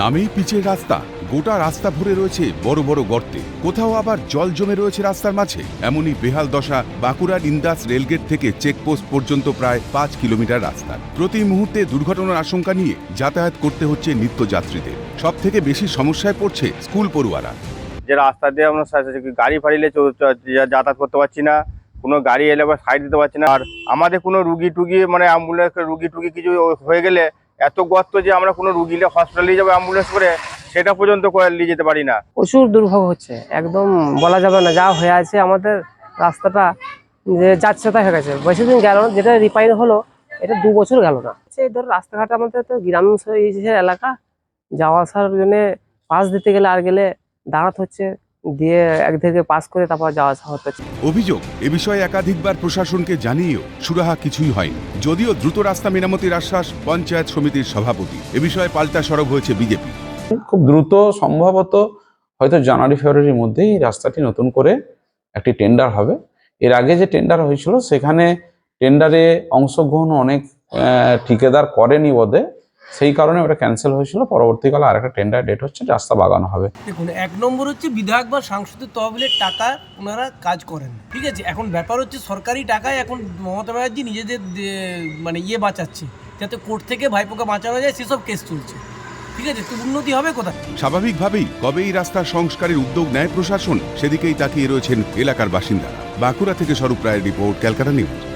নামেই পিচের রাস্তা। গোটা রাস্তা ভরে রয়েছে বড় বড় গর্তে। কোথাও আবার জল জমে রয়েছে রাস্তার মাঝে। এমনই বেহাল দশা বাঁকুড়ার ইন্দাস রেলগেট থেকে চেকপোস্ট পর্যন্ত প্রায় পাঁচ কিলোমিটার রাস্তা। প্রতি মুহূর্তে দুর্ঘটনার আশঙ্কা নিয়ে যাতায়াত করতে হচ্ছে নিত্যযাত্রীদের। সব থেকে বেশি সমস্যায় পড়ছে স্কুল পড়ুয়ারা। যে রাস্তা দিয়ে আমরা গাড়ি ফাড়ি নিয়ে চল- চ- যা- যাতায়াত করতে পারছি না। কোনো গাড়ি এলে আবার সাইড দিতে পারছি না। আর আমাদের কোনো রুগী টুগি মানে অ্যাম্বুলেন্স রুগী টুগি কিছু হয়ে গেলে এত গর্ত যে আমরা কোনো রুগীলে হসপিটালে যাব অ্যাম্বুলেন্স করে, সেটা পর্যন্ত নিয়ে যেতে পারি না। প্রচুর দুর্ভোগ হচ্ছে, একদম বলা যাবে না, যা হয়ে আছে আমাদের রাস্তাটা যে যাচ্ছে তাই হয়ে গেছে। বেশি দিন গেল যেটা রিপাইন হলো, এটা দু বছর গেল না। সেই ধর রাস্তাঘাট আমাদের তো গ্রাম এলাকা, যাওয়া আসার জন্য পাস দিতে গেলে আর গেলে দাঁড়াতে হচ্ছে। দিয়ে একদিকে পাস করে তারপর যাওয়া আসা হতে। হচ্ছে অভিযোগ এ বিষয়ে একাধিকবার প্রশাসনকে জানিয়েও সুরাহা কিছুই হয়নি। যদিও দ্রুত রাস্তা মেরামতির আশ্বাস পঞ্চায়েত সমিতির সভাপতি। এ বিষয়ে পাল্টা সরব হয়েছে বিজেপি। খুব দ্রুত সম্ভবত হয়তো জানুয়ারি ফেব্রুয়ারির মধ্যেই রাস্তাটি নতুন করে একটি টেন্ডার হবে। এর আগে যে টেন্ডার হয়েছিল সেখানে টেন্ডারে অংশগ্রহণ অনেক ঠিকাদার করেনি বোধে সেই কারণে ওটা ক্যান্সেল হয়েছিল। পরবর্তীকালে আরেকটা টেন্ডার ডেট হচ্ছে রাস্তা বাগানো হবে। দেখুন এক নম্বর হচ্ছে বিধায়ক বা সাংসদের তহবিলের টাকা ওনারা কাজ করেন। ঠিক আছে? এখন ব্যাপার হচ্ছে সরকারি টাকায় এখন মমতা ব্যানার্জি নিজেদের মানে ইয়ে বাঁচাচ্ছে। যাতে কোর্ট থেকে ভাইপোকে বাঁচানো যায় সেসব কেস চলছে। ঠিক আছে? তো উন্নতি হবে কোথায়? স্বাভাবিকভাবেই কবে এই রাস্তার সংস্কারের উদ্যোগ নেয় প্রশাসন সেদিকেই তাকিয়ে রয়েছেন এলাকার বাসিন্দারা। বাঁকুড়া থেকে স্বরূপ রায়ের রিপোর্ট ক্যালকাটা নিউজ।